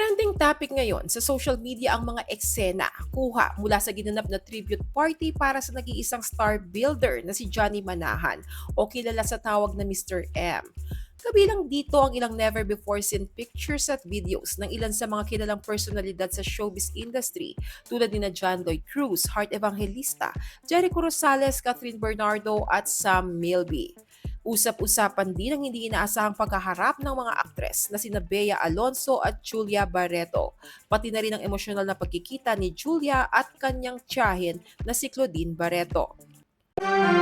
Trending topic ngayon sa social media ang mga eksena kuha mula sa ginanap na tribute party para sa nag-iisang star builder na si Johnny Manahan o kilala sa tawag na Mr. M. Kabilang dito ang ilang never before seen pictures at videos ng ilan sa mga kilalang personalidad sa showbiz industry tulad ni na John Lloyd Cruz, Heart Evangelista, Jericho Rosales, Catherine Bernardo at Sam Milby. Usap-usapan din ang hindi inaasahang pagkaharap ng mga aktres na sina Bea Alonso at Julia Barreto, pati na rin ang emosyonal na pagkikita ni Julia at kanyang tiyahin na si Claudine Barreto. Ang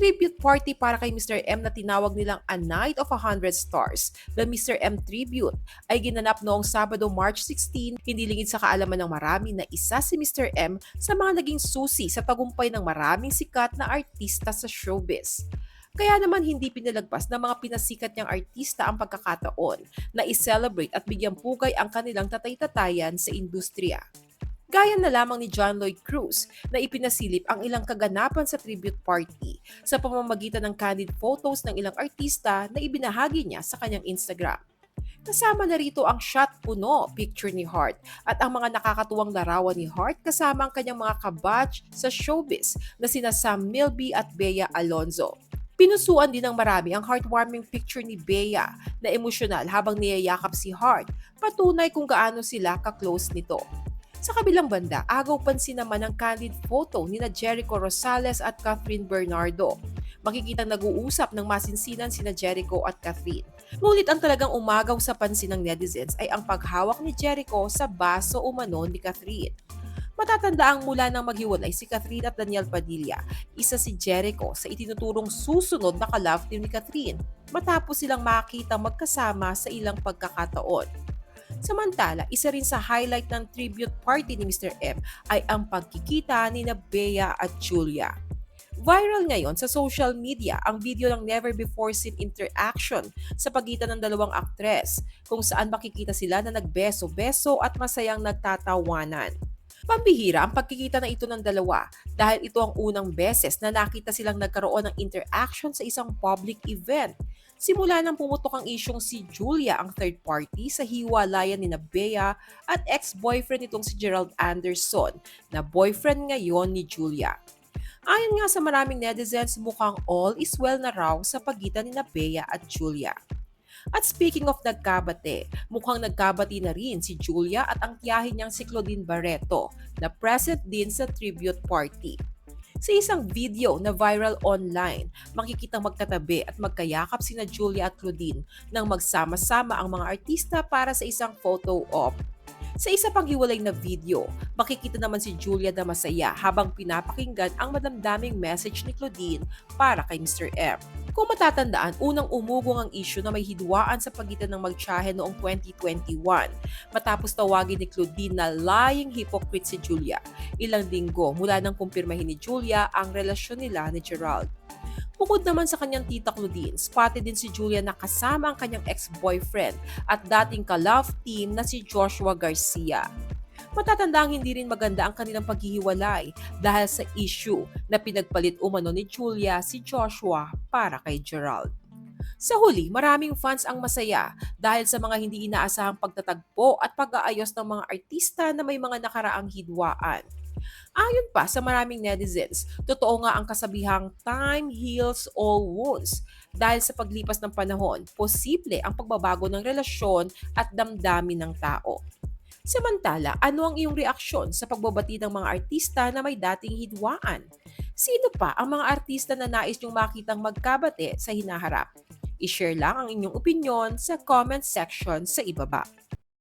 tribute party para kay Mr. M na tinawag nilang A Night of a Hundred Stars, the Mr. M Tribute, ay ginanap noong Sabado, March 16, hindi lingid sa kaalaman ng marami na isa si Mr. M sa mga naging susi sa tagumpay ng maraming sikat na artista sa showbiz. Kaya naman hindi pinalagpas ng mga pinasikat niyang artista ang pagkakataon na i-celebrate at bigyang pugay ang kanilang tatay-tatayan sa industriya. Gaya na lamang ni John Lloyd Cruz na ipinasilip ang ilang kaganapan sa tribute party sa pamamagitan ng candid photos ng ilang artista na ibinahagi niya sa kanyang Instagram. Kasama na rito ang shot puno picture ni Hart at ang mga nakakatuwang larawan ni Hart kasama ang kanyang mga kabatch sa showbiz na sina Sam Milby at Bea Alonzo. Pinusuan din ng marami ang heartwarming picture ni Bea na emosyonal habang niyayakap si Hart, patunay kung gaano sila ka-close nito. Sa kabilang banda, agaw pansin naman ang candid photo ni na Jericho Rosales at Catherine Bernardo. Makikita nag-uusap ng masinsinan sina Jericho at Catherine. Ngunit ang talagang umagaw sa pansin ng netizens ay ang paghawak ni Jericho sa baso umano ni Catherine. Matatanda ang mula ng maghiwalay si Catherine at Daniel Padilla, isa si Jericho sa itinuturong susunod na ka-love team ni Catherine matapos silang makita magkasama sa ilang pagkakataon. Samantala, isa rin sa highlight ng tribute party ni Mr. M ay ang pagkikita ni na Bea at Julia. Viral ngayon sa social media ang video ng never before seen interaction sa pagitan ng dalawang aktres kung saan makikita sila na nagbeso-beso at masayang nagtatawanan. Pambihira ang pagkikita na ito ng dalawa dahil ito ang unang beses na nakita silang nagkaroon ng interaction sa isang public event Simula nang pumutok ang isyong si Julia ang third party sa hiwalayan ni na Bea at ex-boyfriend nitong si Gerald Anderson na boyfriend ngayon ni Julia. Ayon nga sa maraming netizens, mukhang all is well na raw sa pagitan ni na Bea at Julia. At speaking of nagkabate, mukhang nagkabati na rin si Julia at ang tiyahin niyang si Claudine Barreto na present din sa tribute party. Sa isang video na viral online, makikita magkatabi at magkayakap sina Julia at Claudine nang magsama-sama ang mga artista para sa isang photo op. Sa isa pang hiwalay na video, makikita naman si Julia na masaya habang pinapakinggan ang madamdaming message ni Claudine para kay Mr. M. Kung matatandaan, unang umugong ang issue na may hidwaan sa pagitan ng magtsahe noong 2021 matapos tawagin ni Claudine na lying hypocrite si Julia. Ilang linggo mula nang kumpirmahin ni Julia ang relasyon nila ni Gerald. Bukod naman sa kanyang tita Claudine, spotted din si Julia na kasama ang kanyang ex-boyfriend at dating ka-love team na si Joshua Garcia. Matatandang hindi rin maganda ang kanilang paghihiwalay dahil sa issue na pinagpalit umano ni Julia si Joshua para kay Gerald. Sa huli, maraming fans ang masaya dahil sa mga hindi inaasahang pagtatagpo at pag-aayos ng mga artista na may mga nakaraang hidwaan. Ayon pa sa maraming netizens, totoo nga ang kasabihang time heals all wounds. Dahil sa paglipas ng panahon, posible ang pagbabago ng relasyon at damdamin ng tao. Samantala, ano ang iyong reaksyon sa pagbabati ng mga artista na may dating hidwaan? Sino pa ang mga artista na nais niyong makitang magkabate sa hinaharap? I-share lang ang inyong opinion sa comment section sa ibaba.